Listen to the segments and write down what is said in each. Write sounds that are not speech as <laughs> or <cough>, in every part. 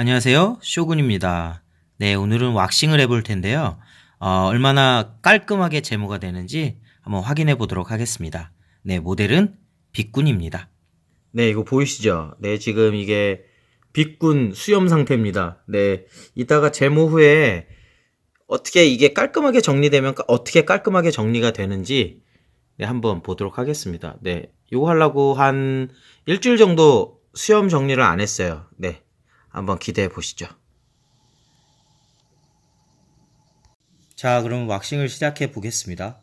안녕하세요. 쇼군입니다. 네, 오늘은 왁싱을 해볼 텐데요. 어, 얼마나 깔끔하게 제모가 되는지 한번 확인해 보도록 하겠습니다. 네, 모델은 빅군입니다. 네, 이거 보이시죠? 네, 지금 이게 빅군 수염 상태입니다. 네, 이따가 제모 후에 어떻게 이게 깔끔하게 정리되면 까- 어떻게 깔끔하게 정리가 되는지 네, 한번 보도록 하겠습니다. 네, 이거 하려고 한 일주일 정도 수염 정리를 안 했어요. 네, 한번 기대해 보시죠. 자, 그럼 왁싱을 시작해 보겠습니다.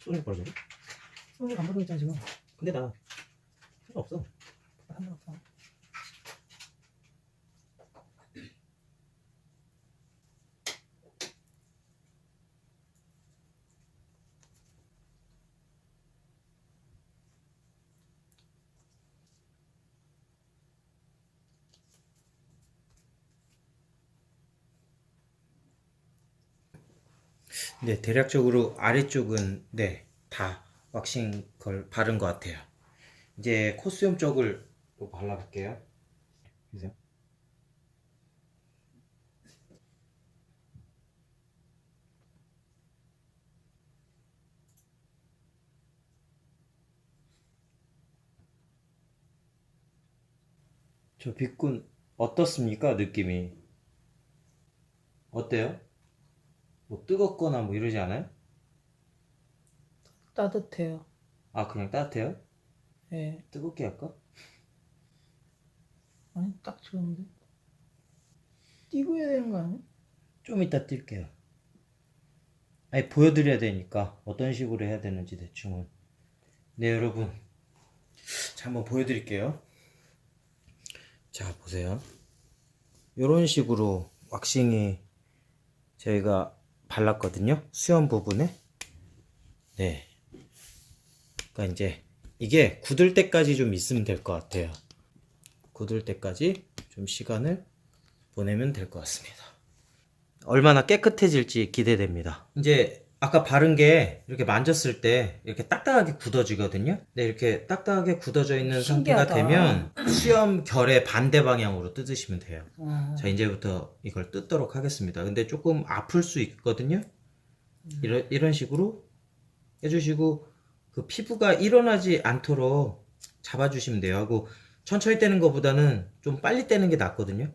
손을 벌려. 손을 안 보고 있잖아 지금 근데 나 상관없어. 상관없어 네, 대략적으로 아래쪽은 네, 다 왁싱 걸 바른 것 같아요. 이제 콧수염 쪽을 또 발라볼게요. 보세요. 저 빗군 어떻습니까? 느낌이 어때요? 뭐 뜨겁거나 뭐 이러지 않아요? 따뜻해요 아 그냥 따뜻해요? 예 뜨겁게 할까? 아니 딱 좋은데 뛰고 해야 되는 거 아니야? 좀 이따 뛸게요. 아니 보여드려야 되니까 어떤 식으로 해야 되는지 대충은. 네 여러분, 자 한번 보여드릴게요. 자 보세요. 이런 식으로 왁싱이 저희가 발랐거든요. 수염 부분에. 네. 그러니까 이제 이게 굳을 때까지 좀 있으면 될 것 같아요. 굳을 때까지 좀 시간을 보내면 될 것 같습니다. 얼마나 깨끗해질지 기대됩니다. 이제 아까 바른 게 이렇게 만졌을 때 이렇게 딱딱하게 굳어지거든요. 네, 이렇게 딱딱하게 굳어져 있는 신기하다. 상태가 되면 수염 결의 반대 방향으로 뜯으시면 돼요. 아, 자, 이제부터 이걸 뜯도록 하겠습니다. 근데 조금 아플 수 있거든요. 이런, 이런 식으로 해주시고, 그 피부가 일어나지 않도록 잡아주시면 돼요. 하고, 천천히 떼는 것보다는 좀 빨리 떼는 게 낫거든요.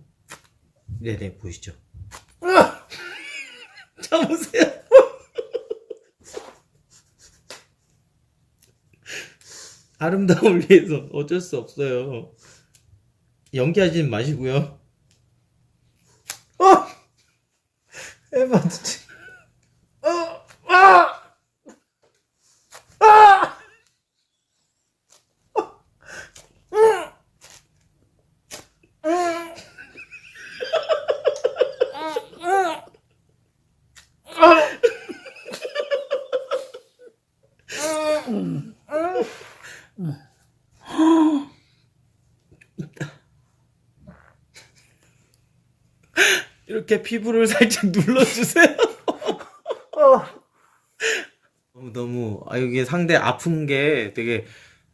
네네, 보이시죠? <laughs> 자, 보세요. 아름다움을 <laughs> 위해서 어쩔 수 없어요. 연기하지 마시고요. 어! <laughs> 에바 진짜. 이렇게 피부를 <laughs> 살짝 눌러주세요. <laughs> 너무 너무 아 이게 상대 아픈 게 되게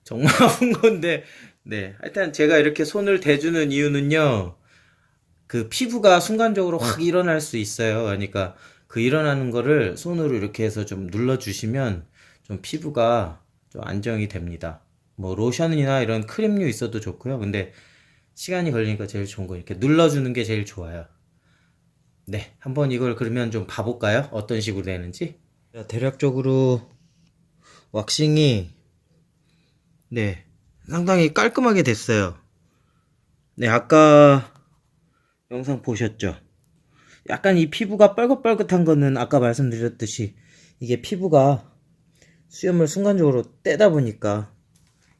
정말 <laughs> 아픈 건데 네. 하여튼 제가 이렇게 손을 대주는 이유는요 그 피부가 순간적으로 확 일어날 수 있어요. 그러니까 그 일어나는 거를 손으로 이렇게 해서 좀 눌러주시면 좀 피부가 좀 안정이 됩니다. 뭐 로션이나 이런 크림류 있어도 좋고요. 근데 시간이 걸리니까 제일 좋은 거 이렇게 눌러주는 게 제일 좋아요. 네, 한번 이걸 그러면 좀 봐볼까요? 어떤 식으로 되는지. 자, 대략적으로 왁싱이 네 상당히 깔끔하게 됐어요. 네, 아까 영상 보셨죠? 약간 이 피부가 뻘긋뻘긋한 거는 아까 말씀드렸듯이 이게 피부가 수염을 순간적으로 떼다 보니까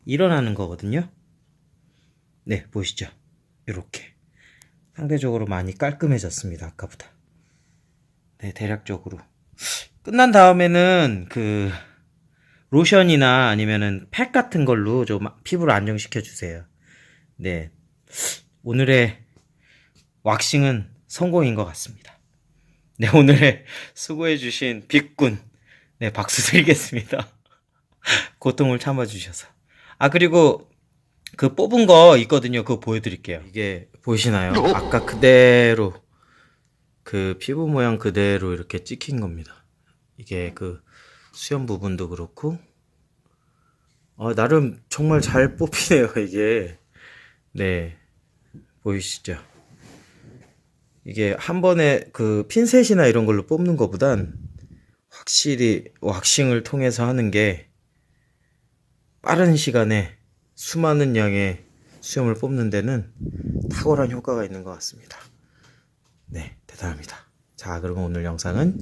일어나는 거거든요. 네, 보이시죠? 이렇게 상대적으로 많이 깔끔해졌습니다. 아까보다. 네, 대략적으로 끝난 다음에는 그 로션이나 아니면은 팩 같은 걸로 좀 피부를 안정시켜 주세요. 네, 오늘의 왁싱은 성공인 것 같습니다. 네, 오늘 수고해 주신 빅군. 네, 박수 드리겠습니다. <laughs> 고통을 참아 주셔서. 아, 그리고 그 뽑은 거 있거든요. 그거 보여드릴게요. 이게 보이시나요? 아까 그대로 그 피부 모양 그대로 이렇게 찍힌 겁니다. 이게 그 수염 부분도 그렇고, 어, 나름 정말 잘 <laughs> 뽑히네요, 이게. 네. 보이시죠? 이게 한 번에 그 핀셋이나 이런 걸로 뽑는 것보단 확실히 왁싱을 통해서 하는 게 빠른 시간에 수많은 양의 수염을 뽑는 데는 탁월한 효과가 있는 것 같습니다. 네, 대단합니다. 자, 그럼 오늘 영상은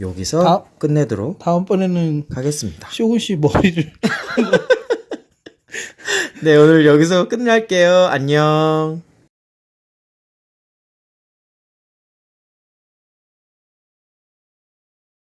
여기서 다- 끝내도록 다음번에는 하겠습니다. 쇼군 씨 머리를 <laughs> 네, 오늘 여기서 끝낼게요. 안녕.